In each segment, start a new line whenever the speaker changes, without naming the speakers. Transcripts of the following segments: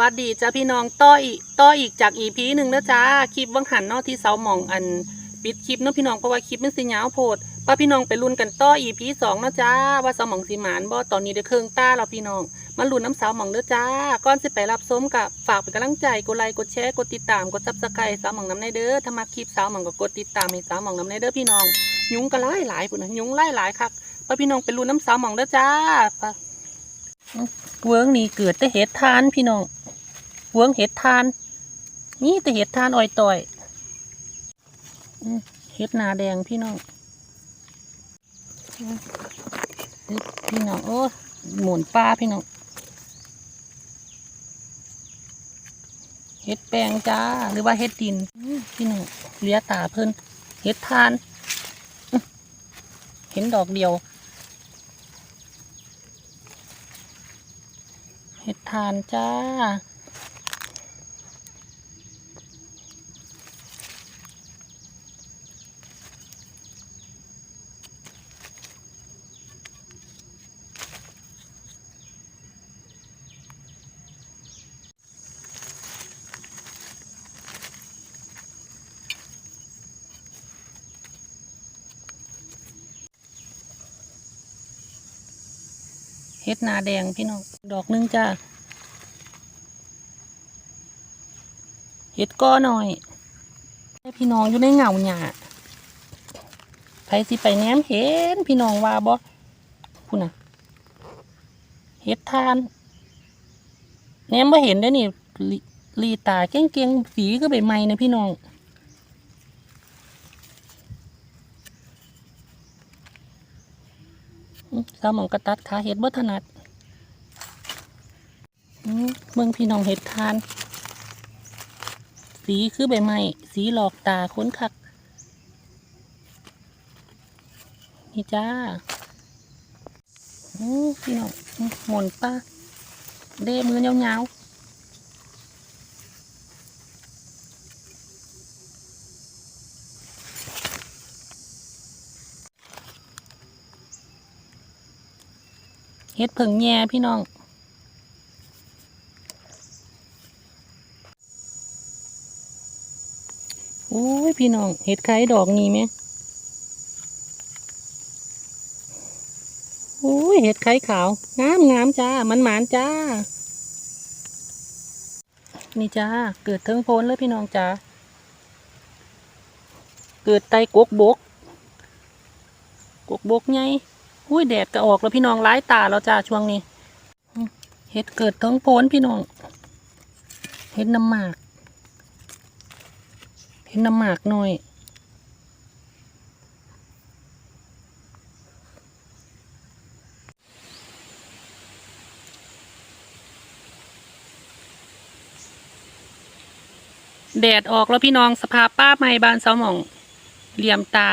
วัสดีจ้าพี่น้องต่ออีกต่ออีกจากอีพีหนึ่งแล้วจ้าคลิปวังหันนาะที่เสาหมองอันปิดคลิปเนาะพี่น้องเพราะว่าคลิปมันสิยาโพดป้าพี่น้องไปลุ้นกันต่ออีพีสองเนาะจ้าว่าเสาหมองสีหมานบ่ตอนนี้ได้เครื่องตาแล้วพี่น้องมาลุ้นน้ำเสาหมองเด้อจ้าก่อนสิไปรับชมกับฝากเป็นกำลังใจกดไลค์กดแชร์กดติดตามกดซับสไครต์สาวหมองน้ำในเด้อถ้ามาคลิปสาวหมองก็กดติดตามให้สาวหมองน้ำในเด้อพี่น้อง ยุงก็หลายหลายปุ่นนะยุงหลายหลายคักป้าพี่น้องไปลุ้นน้ำเสาหมองเด้อจ้าเวิร์งนี่เกิดแต่เห็ดทานพี่น้อง วงเห็ดทาน นี่แต่เห็ดทานอ่อยต่อยเห็ดนาแดงพี่น้องพี่น้องโอ้หมุนปลาพี่น้องเห็ดแปลงจ้าหรือว่าเห็ดดินพี่น้องเลียตาเพิ่นเห็ดทาน เห็นดอกเดียวเห็ดทานจ้า เฮ็ดนาแดงพี่น้องดอกหนึงจ้าเฮ็ดก้อหน่อยให้พี่น้องอยู่ในเงาหญ้าใครสิไปแนมเห็นพี่น้องว่าบ่พูดน่ะเฮ็ดทานแนมบ่เห็นได้นี่ลีลีตาเก่งๆสีก็ใบไม้นะพี่น้อง อื้อ สาวหมองกระตัดขาเห็ดบ่ถนัดเมืองพี่น้องเห็ดทาน สีคือใบไม้สีหลอกตาค้นคัก นี่จ้าพี่น้องหมุนป้าเด้มือยาๆ เห็ดเผิงแย่พี่น้อง โอ้ย พี่น้อง เห็ดไข่ดอกนี้ไหมโอ้ย เห็ดไข่ขาว งามงามจ้า มันหมานจ้า นี่จ้า เกิดเทิงโพนเลยพี่น้องจ้า เกิดไตกกบก กกบกไง อุ้ยแดดก็ออกแล้วพี่น้องร้ายตาแล้วจ้าช่วงนี้เห็ดเกิดเทิงโพนพี่น้องเห็ดน้ำหมากเห็นน้ำหมากหน่อยแดดออกแล้วพี่น้องสภาพป้าไม่บานเสาหม่องเหลี่ยมตา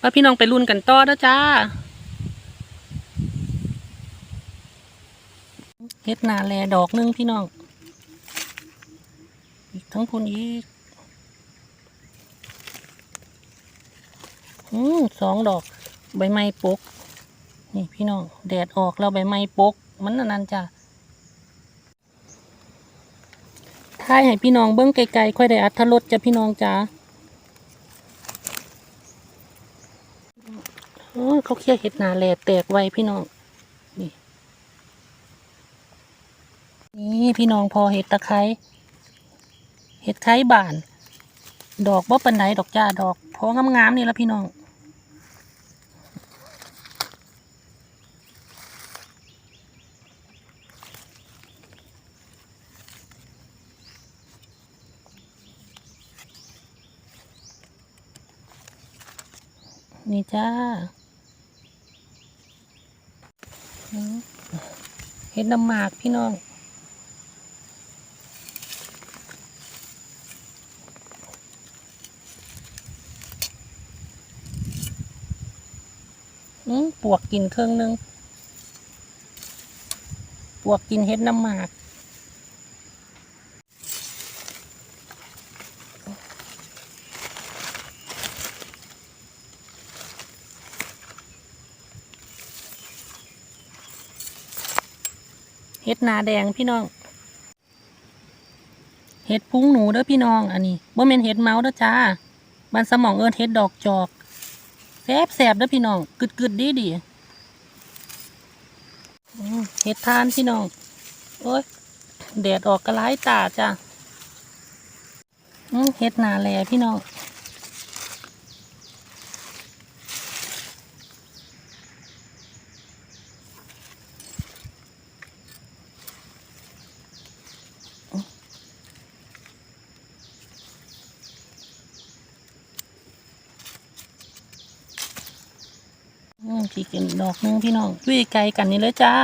ว่าพี่น้องไปรุ่นกันต่อแล้วจ้า เฮ็ดนาแลดอกหนึงพี่น้อง อีกทั้งคุณอีก อืมสองดอก ใบไม้ปก นี่พี่น้อง แดดออกแล้วใบไม้ปก มันนั่นจ้ะท้ายให้พี่น้องเบิ้งไกลๆ ค่อยได้อัธรสจ้ะพี่น้องจ้าเขาเคี่ยวเห็ดนาแหลแตกไวพี่น้อง นี่พี่น้องพอเห็ดตะไคร้เห็ดไคร้บาน ดอกบ่ปันไดดอกจ้าดอกพองามๆนี่ละพี่น้องนี่จ้าเห็ดน้ำหมากพี่น้อง อืม ปวกกินเครื่องนึง ปวกกินเห็ดน้ำหมากเห็ดนาแดงพี่น้องเห็ดพุงหนูเด้อพี่น้อง อันนี้บ่แม่นเห็ดเมาเด้อจ้าบ้านสมองเอิ้นเห็ดดอกจอก แสบแสบเด้อพี่น้องกึดกึดดีดีเห็ดทานพี่น้อง โอ้ยแดดออกกระไรตาจ้าเห็ดนาแลพี่น้อง อืมพี่กินดอกนึงพี่น้องด้วยไกลกันนี่เลยจ้า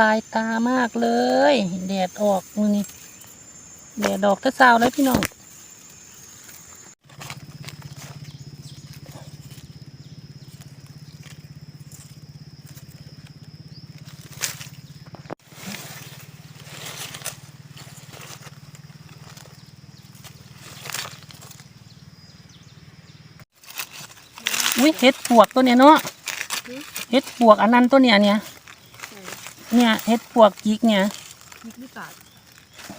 ลายตามากเลย แดดออกมือนี่แดดออกถ้าเช้าแล้วพี่น้อง เห็ดปวกตัวเนี้ยเนาะเห็ดปวกอันนั้นตัวเนี้ยเนี่ย เนี่ยเห็ดปวกจิกเนี่ย
ยิกหรือเปล่า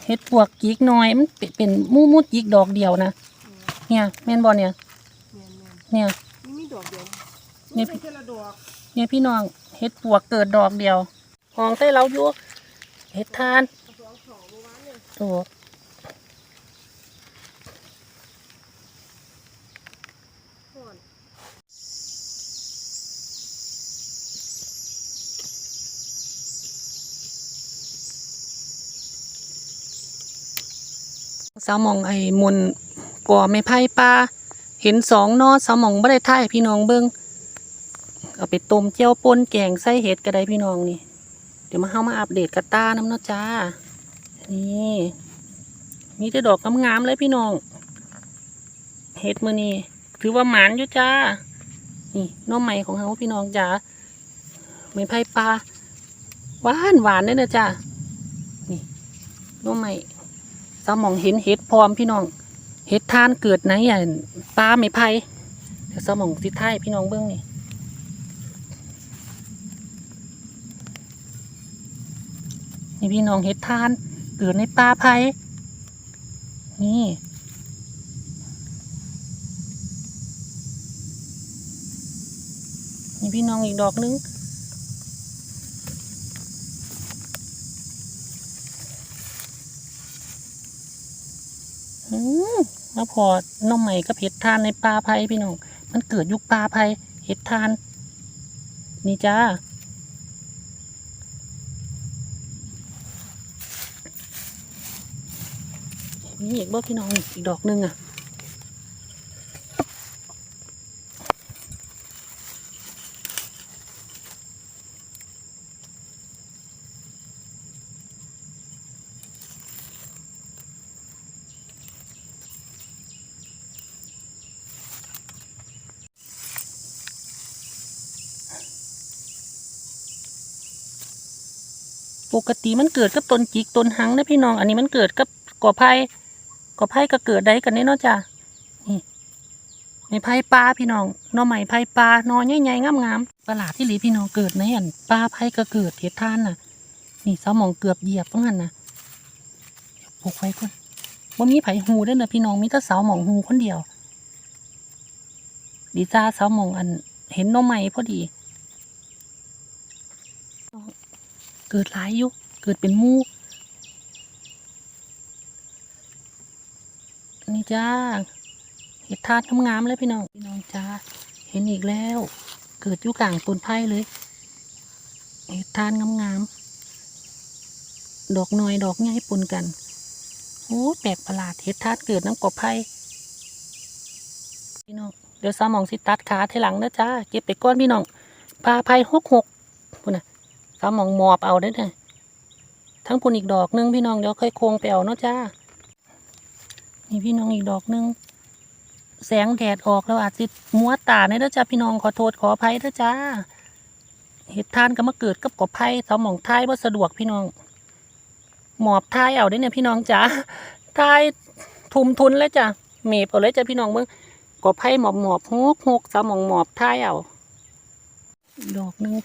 เห็ดปวกจิกน้อยมันเป็นเป็นมูมูจิกดอกเดียวนะเนี่ยแม่นบอเนี่ย
แมนแมน
เนี่ย
นี่มีดอกเดียว
นี่
นี่เป็นแค่ละดอก
เนี่ยพี่น้องเห็ดปวกเกิดดอกเดียวหองใส่เราอยู่เห็ดทาน
สองสองเมื่อวานเนี่ย
โอ้
ก่
สาวมองไอ้มนก่อไม่ไผ่ปลาเห็นสองนอสาวมองบ่ได้ท่ายพี่น้องเบิ่งเอาไปต้มเจียวป่นแกงใส่เห็ดก็ได้พี่น้องนี่ เดี๋ยวมาเฮามาอัปเดตกระตาน้ำเนาะจ้า นี่มีแต่ดอกงามๆเลยพี่น้องเห็ดมือนี่ถือว่าหมานอยู่จ้า นี่น้องใหม่ของเฮาพี่น้องจ้าไม่ไผ่ปลาหวานหวานเลยนะจ้านี่น้องใหม่าวมองเห็นเห็ดพร้อมพี่น้อง เห็ดทานเกิดไหนอะปลาไม่ไผ่สาวมองสิท้ายให้พี่น้องเบื้องนี่นี่พี่น้องเห็ดทานเกิดในป่าไผ่นี่นี่พี่น้องอีกดอกนึง อืมแล้วพอน้องใหม่ก็เห็ดทานในปลาไผ่พี่น้อง มันเกิดยุคปลาไผ่เห็ดทาน นี่จ้ามีอีกบ่พี่น้องอีกดอกหนึงอะ กติมันเกิดกับต้นจิกต้นหังนะพี่น้อง อันนี้มันเกิดกับกอไผ่กอไผ่ก็เกิดได้กันแน่นอนจ้ะนี่ในไผ่ปลาพี่น้องนอใหม่ไผ่ปลานอใหญ่ๆงามๆประหลาดที่หลีพี่น้องเกิดในอันปลาไผ่ก็เกิดเห็ดทานน่ะ นี่เสาหมองเกือบเหยียบว่างั้นนะปลูกไว้ก่อนว่ามีไผ่หูด้วยนะพี่น้องมีแต่เสาหมองหูคนเดียว ดีจ้าเสาหมองอันเห็นนอใหม่พอดี เกิดหลายอยุเกิดเป็นมูนี่จ้าเห็ดทาดงามๆเลยพี่น้องพี่น้องจ้าเห็นอีกแล้ว เกิดอยู่กลางต้นไผ่เลยเห็ดทานงามๆดอกน้อยดอกใหญ่ปนกันโอ้แปลกประหลาดเห็ดทาดเกิดน้ำกบไผ่พี่น้องเดี๋ยวสามองสิตัดขาทีหลังนะจ้าเก็บไปก้อนพี่น้องพาไผ่หกหกพุ่นน่ะ สามองหมอบเอาได้เลยทั้งปุ่นอีกดอกหนึงพี่น้องเดี๋ยวค่อยโค้งไปเอาเนาะจ้า นี่พี่น้องอีกดอกหนึง แสงแดดออกแล้วอาจจะมัวตาเนี่ยเด้อจ้าพี่น้องขอโทษขออภัยเด้อจ้าเห็ดทานก็มาเกิดกับกบไผ่สามองท้ายว่าสะดวกพี่น้อง หมอบท้ายเอาได้เนี่ยพี่น้องจ๋าท้ายทุ่มทุนแล้วจ้ะเมบเอาเลยจ้ะพี่น้องเบิ่งก็ไพ่หมอบหมอบฮกฮกสามหมองหมอบท้ายเอาดอกหนึง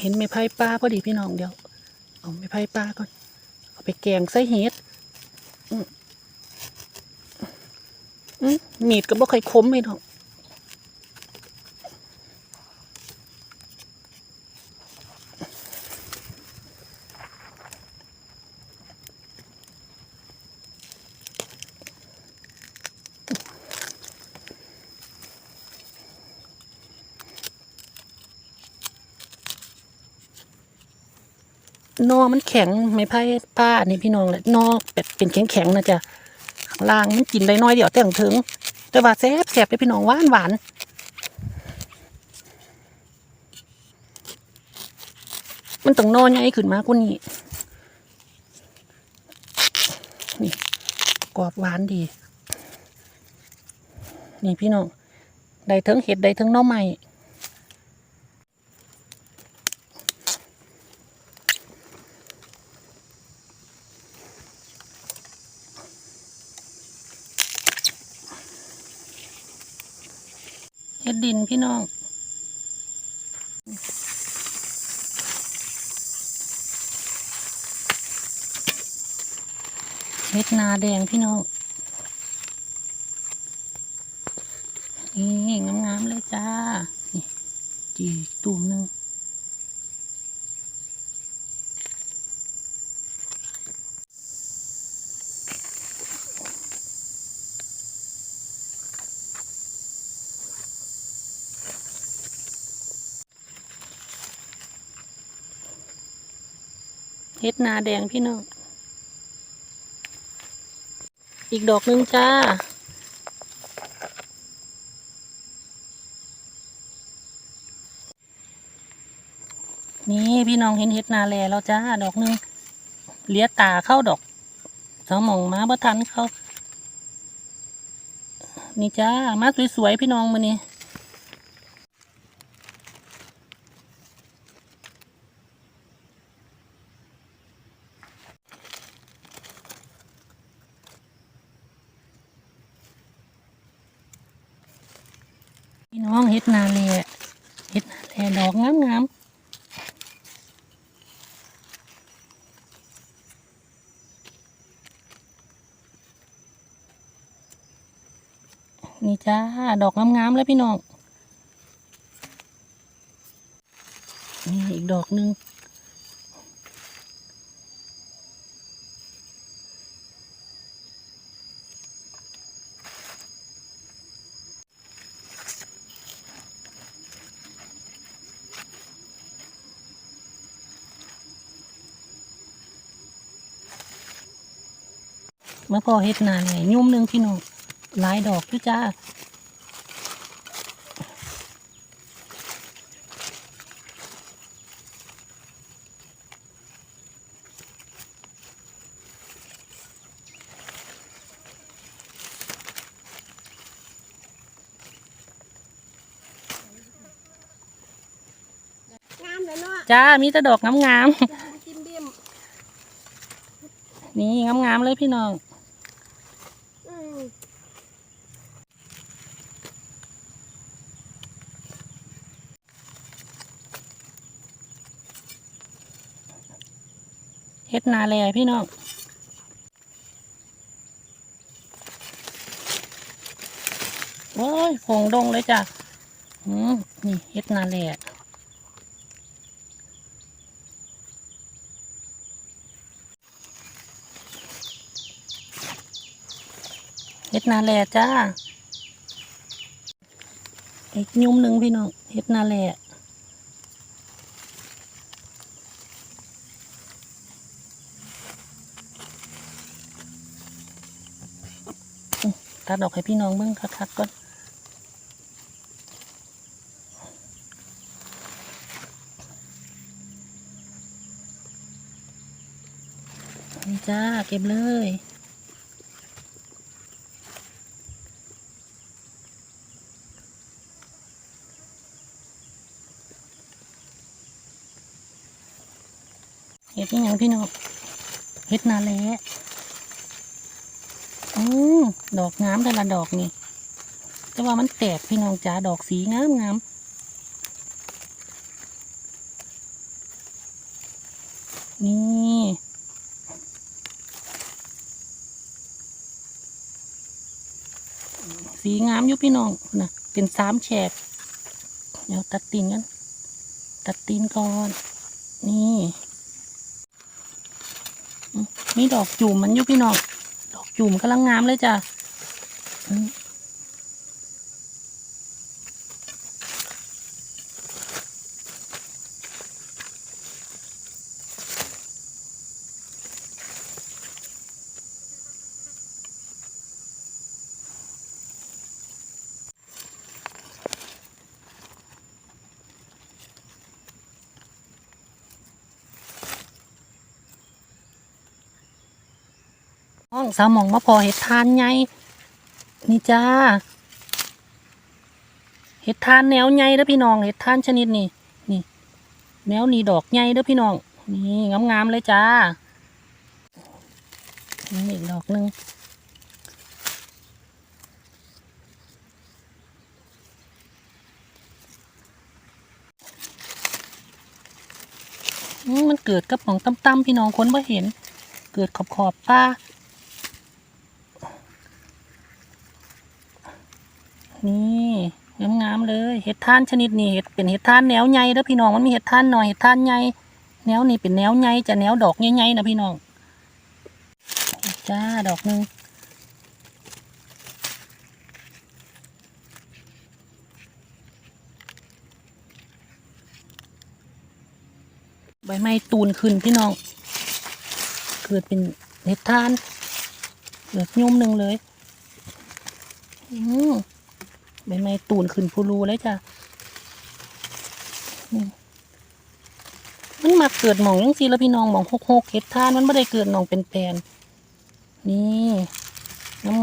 เห็นไม้ไผ่ป้าพอดีพี่น้องเดี๋ยวเอาไม้ไผ่ป้าก่อนเอาไปแกงใส่เห็ดอืมอืมมีดก็บ่เคยคมไม่หรอก นอมันแข็งไม่ไผ่ป้านี่พี่น้องเลยนอแบบเป็นแข็งแข็งๆนะจ๊ะข้างล่างมันกินได้น้อยเดียวแต่งถึง แต่ว่าแซ่บแซ่บเลยพี่น้องหวานหวานมันต้องนอใหญ่ขึ้นมากกว่านี้นี่กรอบหวานดี นี่พี่น้องได้ทั้งเห็ดได้ทั้งน่อไม้ ดดินพี่น้องเม็ดนาแดงพี่น้อง นี่งามๆเลยจ้า นี่จีตุ่มหนึ่ง เฮ็ดนาแดงพี่น้อง อีกดอกหนึ่งจ้า นี่พี่น้องเห็นเฮ็ดนาแลแล้วจ้า ดอกหนึ่งเลี้ยตาเข้าดอกสมองมาบ่ทันเขา นี่จ้า มาสวยๆพี่น้องมือนี้ พี่น้องเฮ็ดนาเลเฮ็ดนาเลดอกงามงามนี่จ้า ด แล้วพี่น้อง นี่อีกดอกหนึ่งเมื่อพอเฮ็ดนานเลยุ่มหนึ่งพี่น้องหลายดอกด้วยจ้า
เลยเนาะ
จ้ามีแต่ดอกงามงาม
กินเบี้ยม
ๆนี่งามงามๆเลยพี่น้อง
อืม
เฮ็ดนาแลพี่น้อง โอ้ยผงดงเลยจ้ะอืมนี่เฮ็ดนาแลเฮ็ด นาแลจ้าอีกยุ่มหนึ่งพี่น้องเฮ็ดนาแลตัดออกให้พี่น้องเบิ่งคักๆก่อนนี่จ้า เก็บเลย ยังพี่น้องเห็ดนาแลอืมดอกงามแต่ละดอกนี่แต่ว่ามันแตกพี่น้องจ๋าดอกสีงามงามนี่สีงามอยู่พี่น้องนะเป็นสามแฉกเดี๋ยวตัดตีนกันตัดตีนก่อน นี่ มมีดอกจุ่มมันอยู่พี่น้อง ดอกจุ่มกำลังงามเลยจ้ะ องสาวหมองมาพอเห็ดทานไงนี่จ้าเห็ดทานแนวไงเด้อพี่น้องเห็ดทานชนิดนี้นี่แนวนี้ดอกไงเด้อพี่น้องนี่งามๆเลยจ้านี่อีกดอกหนึ่งมันเกิดกับของตั้มๆพี่น้องคนบ่เห็น เกิดขอบขอบๆป้า นี่ งามๆเลยเห็ดท่านชนิดนี้เห็ดเป็นเห็ดท่านแนวใหญ่เด้อพี่น้องมันมีเห็ดท่านหน่อยเห็ดท่านใหญ่แนวนี้เป็นแนวใหญ่จะแนวดอกใหญ่ๆนะพี่น้องจ้าดอกหนึ่งใบไม้ตูนขึ้นพี่น้อง เกิดเป็นเห็ดท่านเกิดยุ่มหนึ่งเลย อืม ใบไม้ตูนขึ้นพูรูเลยจ้ะมันมาเกิดหมองยังสิแล้วพี่น้องหมองหกหกเห็ดทานมันไม่ได้เกิดหนองเป็นแปลนนี่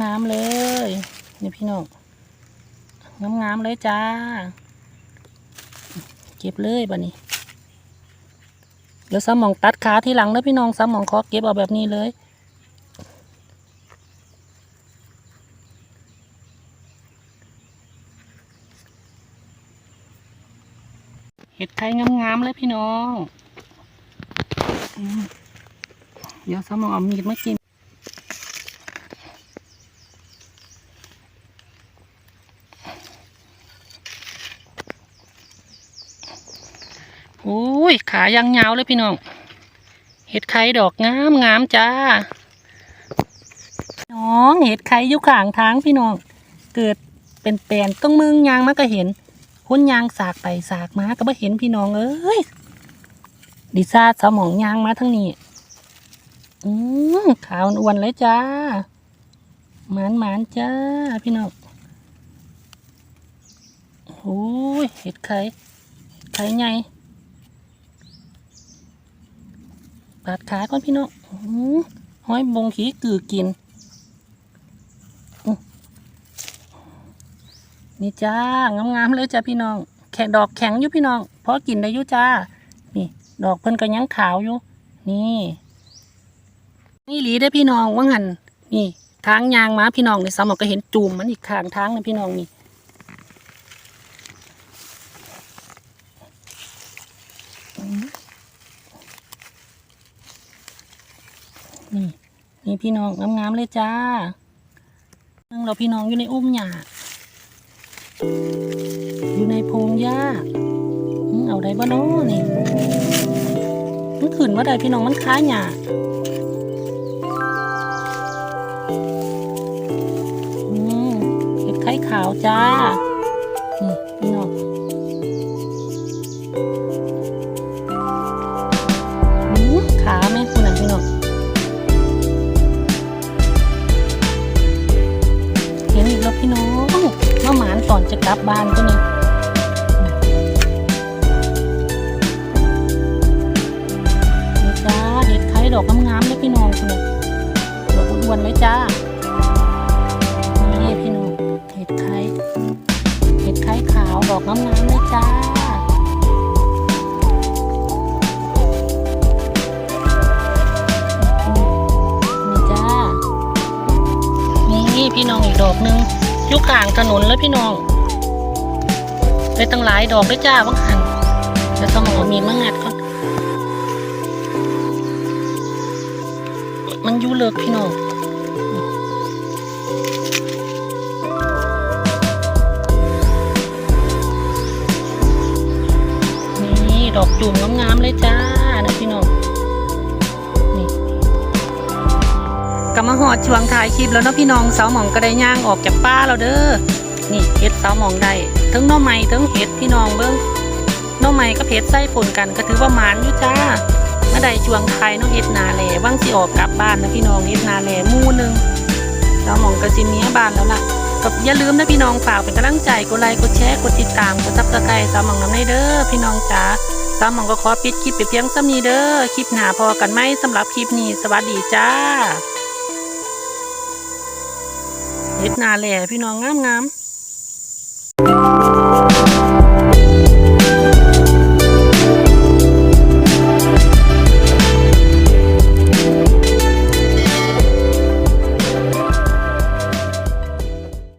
งามๆเลยนี่พี่น้องงามๆเลยจ้า เก็บเลยบัดนี้ เดี๋ยวสมองตัดขาที่หลังแล้วพี่น้องสมองขอเก็บเอาแบบนี้เลย เห็ด ไข่งามๆเลยพี่น้องเดี๋ยวสมองเอามีดมากินโอ้ย ขายังยาวเลยพี่น้อง เห็ดไข่ดอกงามงามจ้า น้องเห็ดไข่อยู่ข้างทางพี่น้อง เกิดเป็นแปลนต้องมึงยางมาก็เห็น คนยางสากไปสากมาก็บ่เห็นพี่น้องเอ้ยดิซาสมองยางมาทั้งนี้อืมขาวอ้วนเลยจ้าหมานหมานจ้าพี่น้องโอ้ยเห็ดไข่ไข่ใหญ่ปาดขาก่อนพี่น้องห้อยบงขี้กือกิน นี่จ้างามๆเลยจ้าพี่น้องแค่ดอกแข็งอยู่พี่น้องเพราะกินได้อยู่จ้า นี่ ดอกเพิ่นก็ยังขาวอยู่ นี่ นี่หลีได้พี่น้องว่างันนี่ ทางยางมาพี่น้องในสมองก็เห็นจูมมันอีกข้างทางนะพี่น้องนี่นี่นี่พี่น้องงามๆเลยจ้านึงเราพี่น้องอยู่ในอุ้มหญ้า อยู่ในพงหญ้าเอาได้บ่นาะนี่มันขืนว่าได้พี่น้องมันค้าหยาอืมเห็ดไข่ขาวจ้า ก่อนจะกลับบ้านก็นี่นี่จ้าเห็ดไข่ดอกงามๆเลยพี่น้องคุณน่ะดอกอ้วนๆเลยจ้า นี่พี่น้องเห็ดไข่เห็ดไข่ขาวดอกงามๆเลย อยู่กลางถนนเลยพี่น้องได้ตั้งหลายดอกด้จ้าบังหันแต่สมองเอามีดมางัดก่อนมันยู่เลิกพี่น้องนี่ดอกจุ่มงามๆเลยจ้านะพี่น้อง ก็มาหอดช่วงถ่ายคลิปแล้วเนาะพี่น้องสาวหมองก็ได้ย่างออกจากป้าแล้วเด้อนี่เห็ดสาวหมองได้ทั้งน่อไม้ทั้งเห็ดพี่น้องเบิ้งน่อไม้กับเห็ดไส้ปนกันก็ถือว่าหมานอยู่จ้าเมื่อใดช่วงถ่ายเนาะเห็ดนาแหล่ว่างสิออกกลับบ้านนะพี่น้องเห็ดนาแหล่มู่หนึงสาวหมองก็สิเมียบ้านแล้วล่ะก็อย่าลืมนะพี่น้องฝากเป็นกำลังใจกดไลค์กดแชร์กดติดตามกดซับสไครต์สาวหมองน้ำในเด้อพี่น้องจ๋าสาวหมองก็ขอปิดคลิปไปเพียงซ้ำนี้เด้อคลิปหนาพอกันไหมสำหรับคลิปนี้สวัสดีจ้า เห็ดนาแหล่พี่น้องงามงาม